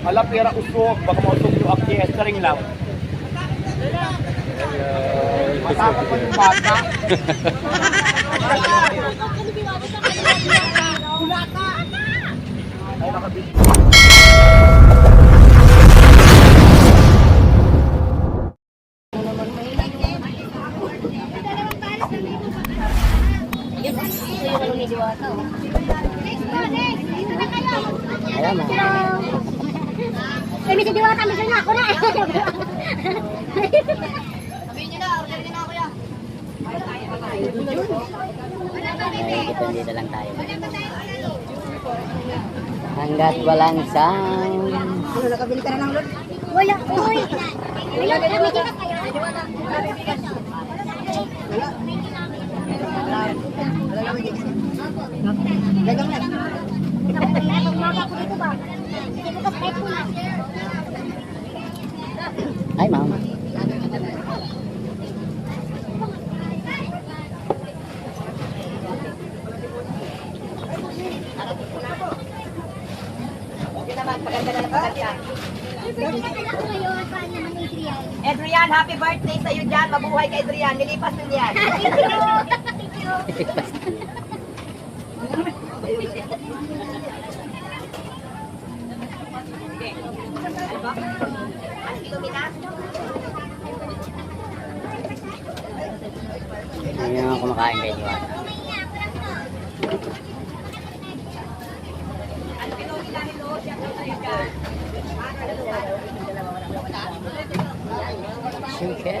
Hala, pera usok, baka mausok yung akti, estering lang. Matakot pa yung bata. Ay, nakabili. Ayan na. Eh, may diwata, may na ako na. Ay, dito lang tayo. Hanggat walang sound. Wala, uy. Wala, kami dito kayo. Umaga ko dito ba? Dito ka sa ko na. Ay, ma'am. Adrian, happy birthday sa iyo dyan. Mabuhay ka, Adrian. Nilipas din yan. Hindi naman kumakain kay Diwata. Sugar.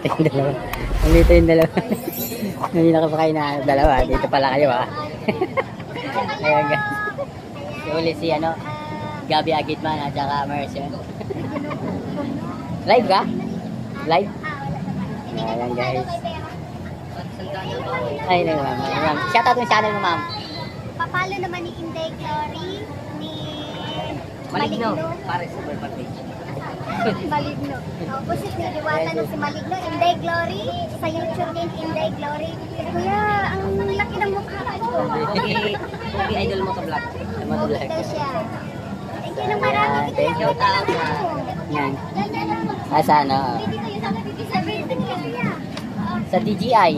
Dito yung dalawa. Dito yung dalawa. Hindi nakapakain na dalawa. Dito pala kayo ah. Ayan guys. Si uli si ano, Gabi Agitman at saka Mercer. Live ka? Live? Ayan guys. Ay, nag ma'am. Ma'am. Shout out yung channel mo ma'am. Papalo naman ni Inday Glory, ni Maligno. Para sa birthday. Maligno. Opposite ni Diwata ng si Maligno, Inday Glory. Sa YouTube din, Inday Glory. Kuya, ang laki ng mukha ko. Hindi idol mo sa vlog. Okay vlog. Thank you ng marami. Dito thank you. lang ako. Yan. Ah, sa ano? Sa DJI.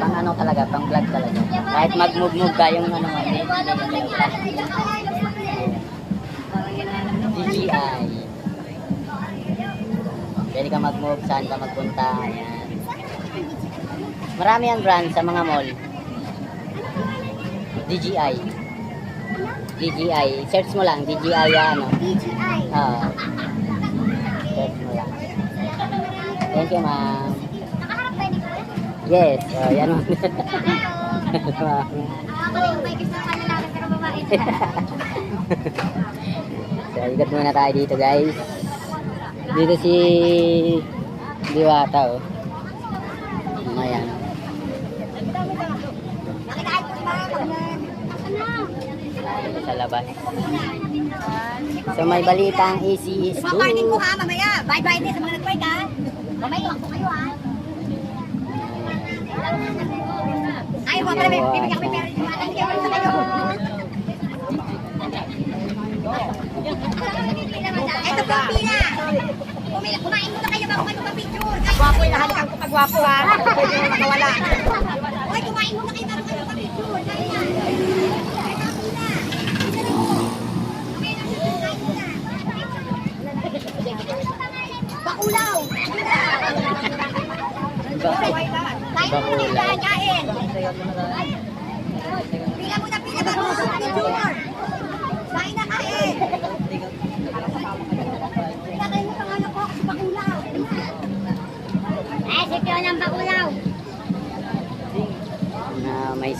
Pang ano talaga, pang vlog talaga. Kahit mag-move-move ka yung ano DJI. Pwede ka mag-move, saan ka magpunta. Ayan. Marami yan brand sa mga mall. DJI. DJI. Search mo lang, DJI ano. DJI. Ah. search mo lang. Thank you, ma'am. Yes, oh, yan. Ako yung may gusto ka lalaki pero babae so, ikot muna tayo dito, guys. Dito si Diwata, oh. Ko ba? Dito sa labas. So, may balitang AC is Ipaparking ko good. ha mamaya. Bye-bye din sa mga nag-bike ha. Mamaya ko kayo ha. Ay, mo pala, bibigyan kami pera yung mga nangyay sa kayo. Ito po, Pina. Kumila, kumain muna kayo bago kayo mag-picture. Gwapo yung halikan ko pag gwapo ha. Pwede mo makawala. Hoy, kumain muna kayo bago kayo mag-picture. Dali na. Pina. Isa na mo. Na. Bakulaw. Kain kain. Pila. Kain na kain. Pila kayo sa ay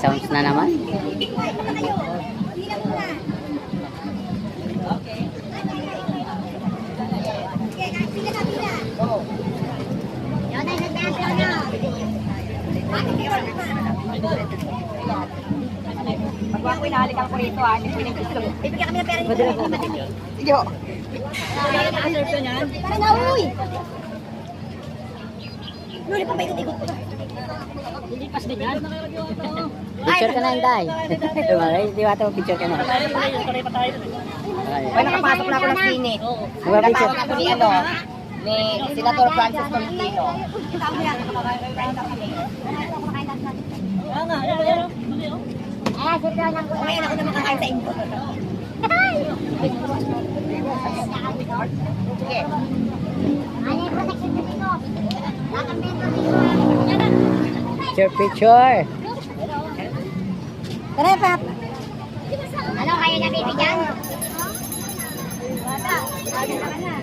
nag-dance na. Pag ako inahalikan ko rito ha, hindi ko yung gusto. Ibigyan kami ng pera nito. Sige ho. Tara na, uy! Luli pa ba ikot-ikot ko? Picture ka na, Inday. Tumalay, diwata mo picture ka na. Ay, nakapasok na ako ng sine. Diba picture? Natawag ako ni ano, ni Senator Francis Tolentino. Kami. Ah, sir, daw lang ko. Kumain ako na makakain sa inyo. Sige. Ano yung protection dito? Nakamento dito. Picture, picture. Tara, Pap. Ano, kaya na bibigyan? Bata, na na.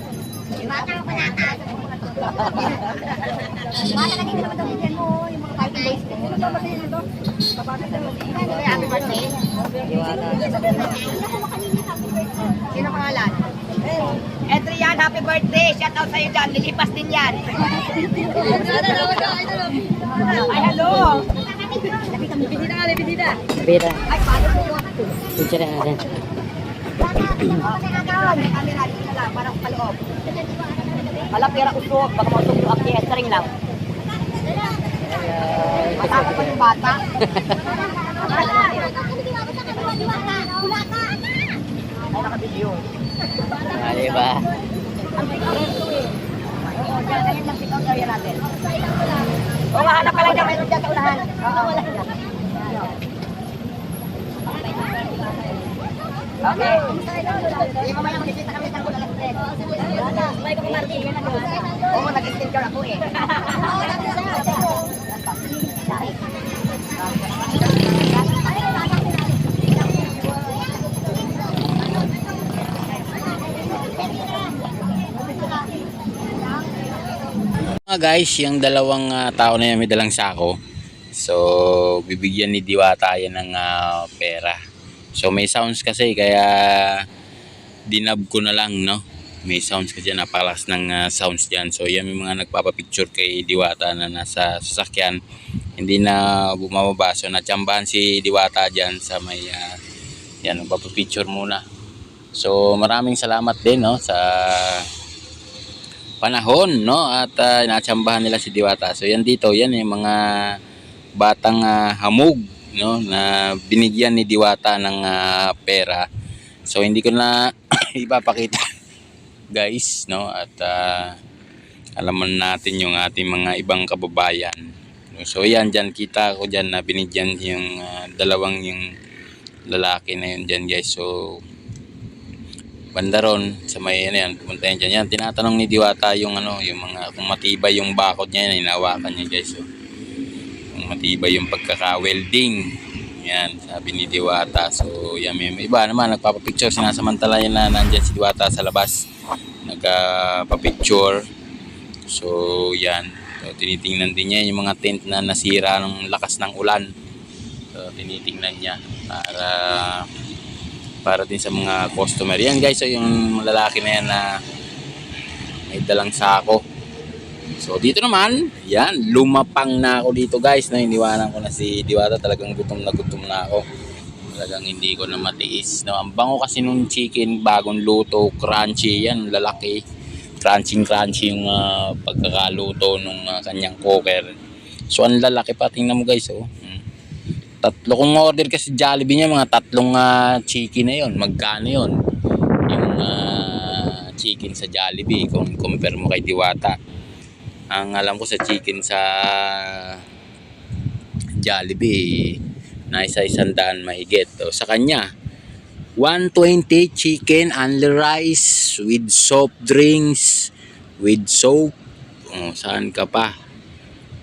Bata ko panata. Bata ka dito naman daw mo, yung mga party boys ko. Ano ba kasi ito? Babata sa mga Happy birthday. Sino pangalan? Adrian, happy birthday! Shout out sa'yo dyan, lilipas din yan. Ay, hello! Pira. Ay, paano po? Picture na natin. Lang. Wala pera usok, baka mausok yung akya, string lang. Matapos pa yung bata. Ay, nakabidyo. Ah, diba? Oo, dyan, ganyan lang sitaw area natin. Oo, nga, hanap ka lang dyan, mayroon dyan sa unahan. Oo, wala dyan. Okay. Hindi mo maya makikita kami tangkol alas 3. Sabay ko kumarti. Oo, nag-skincare ako eh. Mga guys, yung dalawang ah, tao na yan may dalang sako. So, bibigyan ni Diwata yan ng ah, pera. So, may sounds kasi kaya dinab ko na lang, no? May sounds kasi napakalas ng ah, sounds dyan. So, yan may mga nagpapapicture kay Diwata na nasa sasakyan. Hindi na bumababa. So, natsambahan si Diwata dyan sa may, ah, yan, nagpapapicture muna. So, maraming salamat din, no? Sa panahon no at uh, natsambahan nila si Diwata. So yan dito, yan yung mga batang ah, hamog no na binigyan ni Diwata ng ah, pera. So hindi ko na ipapakita guys no at ah, alaman natin yung ating mga ibang kababayan. So yan dyan kita ko dyan na binigyan yung ah, dalawang yung lalaki na yun dyan guys. So banda ron sa may ano yan, pumunta yan dyan. Yan, tinatanong ni Diwata yung ano, yung mga, kung matibay yung bakod niya, yan, hinawakan niya guys. So, kung matibay yung pagkaka-welding. Yan, sabi ni Diwata. So, yan, may iba naman, nagpapapicture, sinasamantala yan na nandyan si Diwata sa labas. Nagpapapicture. So, yan. So, tinitingnan din niya yung mga tent na nasira ng lakas ng ulan. So, tinitingnan niya para para din sa mga customer. Yan guys, so yung lalaki na yan na may dalang sako. So dito naman, yan, lumapang na ako dito guys. Na iniwanan ko na si Diwata. Talagang gutom na gutom na ako. Talagang hindi ko na matiis. No, ang bango kasi nung chicken, bagong luto, crunchy yan, lalaki. Crunchy crunchy yung ah, pagkakaluto nung ah, kanyang cooker. So ang lalaki pa, tingnan mo guys. Oh. Tatlo kong order kasi Jollibee niya, mga tatlong ah, chicken na yon Magkano yon Yung ah, chicken sa Jollibee, kung compare mo kay Diwata. Ang alam ko sa chicken sa Jollibee, na isa-isang daan mahigit. O, sa kanya, 120 chicken, only rice, with soft drinks, with soap. O, saan ka pa?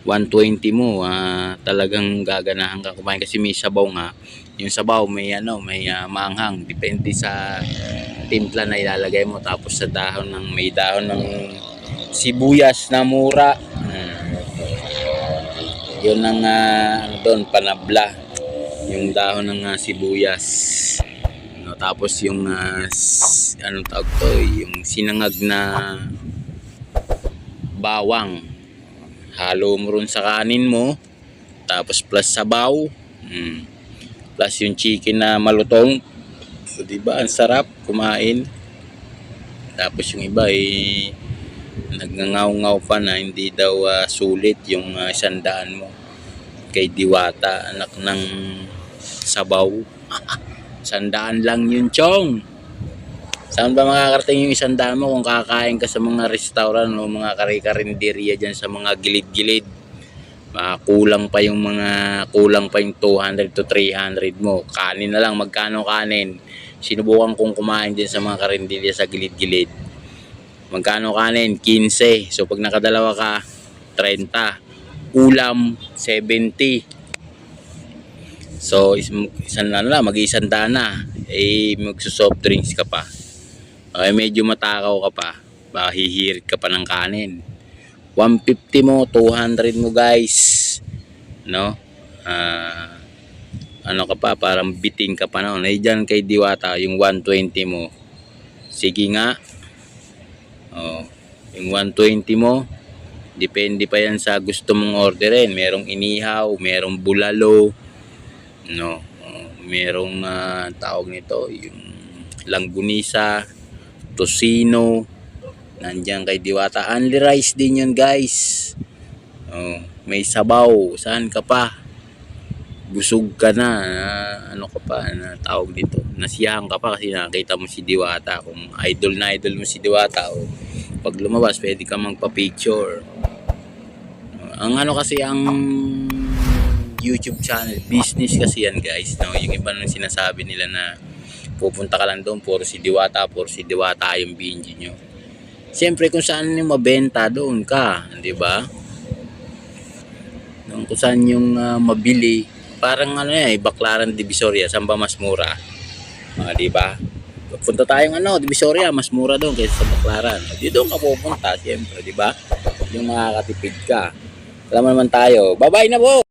120 mo, ah, talagang gaganahan ka kumain kasi may sabaw nga. Yung sabaw may ano, may ah, maanghang. Depende sa timpla na ilalagay mo. Tapos sa dahon ng may dahon ng sibuyas na mura. Hmm. Yun ang ano doon, panabla. yung dahon ng ah, sibuyas. No, tapos yung s- anong tawag to, yung sinangag na bawang. Halo mo rin sa kanin mo. Tapos plus sabaw. Mm. Plus yung chicken na malutong. So, di ba? Ang sarap kumain. Tapos yung iba eh nagngangaw-ngaw pa na hindi daw ah, sulit yung uh, sandaan mo kay Diwata anak ng sabaw sandaan lang yun chong saan ba makakarating yung isandaan mo kung kakain ka sa mga restaurant o mga kare-karinderya dyan sa mga gilid-gilid? Ah, kulang pa yung mga kulang pa yung 200 to 300 mo. Kanin na lang magkano kanin? Sinubukan kong kumain din sa mga karinderya sa gilid-gilid. Magkano kanin? 15 so pag nakadalawa ka 30 ulam 70 so is, isang ano na mag-isang dana eh magsusoft drinks ka pa okay medyo matakaw ka pa. Mahihirit ka pa ng kanin. 150 mo 200 mo guys. No? Ah ano ka pa parang biting ka pa noon eh dyan kay Diwata yung 120 mo. Sige nga. Oh, yung 120 mo depende pa yan sa gusto mong orderin. Merong inihaw merong bulalo no? Oh, merong ah, tawag nito yung langgunisa tosino nandiyan kay Diwata. Only rice din yun guys. Oh, may sabaw. Saan ka pa? Busog ka na, na- ano ka pa? Na tawag dito? Nasiyahan ka pa kasi nakita mo si Diwata. Kung idol na idol mo si Diwata o pag lumabas pwede ka magpa-picture. Ang ano kasi ang YouTube channel business kasi yan guys no? Yung iba nang sinasabi nila na pupunta ka lang doon puro si Diwata puro si Diwata yung binge nyo Siyempre kung saan yung mabenta doon ka, di ba? Doon kung saan yung ah, mabili, parang ano eh, Baklaran Divisoria, saan ba mas mura? Ah, di ba? Punta tayong ano, Divisoria, mas mura doon kaysa sa Baklaran. Di doon ka pupunta, siyempre, di ba? Yung makakatipid ka. Alam naman tayo. Bye-bye na po!